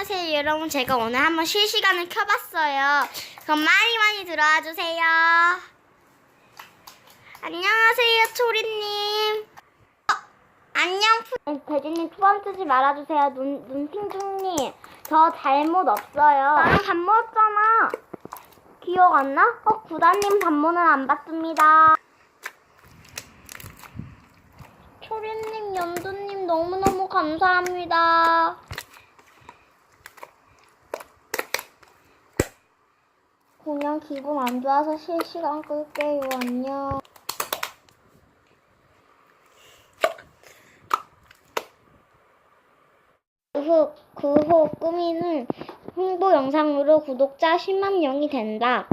안녕하세요 여러분. 제가 오늘 한번 실시간을 켜봤어요. 그럼 많이 많이 들어와 주세요. 안녕하세요 초리님. 어, 안녕 푸... 대진님 투범 쓰지 말아주세요. 눈, 눈팅중님. 저 잘못 없어요. 나랑 밥 먹었잖아. 기억 안 나? 어 구다님 반모는 안 받습니다. 초리님 연두님 너무너무 감사합니다 그냥 기분 안 좋아서 실시간 끌게요. 안녕. 그 후, 그 후 꾸미는 홍보 영상으로 구독자 10만 명이 된다.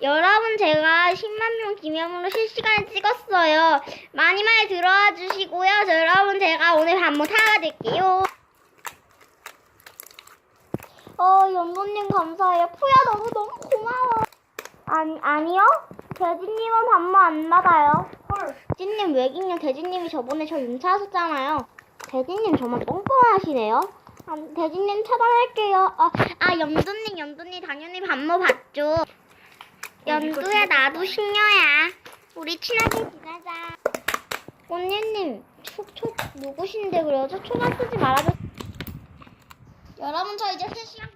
여러분 제가 10만 명 기념으로 실시간을 찍었어요. 많이 많이 들어와 주시고요. 저 여러분 제가 오늘 한번 사과드릴게요. 어, 연도님 감사해요. 푸야 너무 너무. 아니 아니요. 대진님은 반모 안 받아요. 헐. 대진님 외국인 대진님이 저번에 저 윤차하셨잖아요. 대진님 정말 뻔뻔하시네요. 아, 대진님 차단할게요. 아, 아 연두님 연두님 당연히 반모 받죠. 연두야 나도 신녀야. 우리 친하게 지내자. 언니님 초, 초 누구신데? 저 초가 쓰지 말아줘. 여러분 저 이제 실시간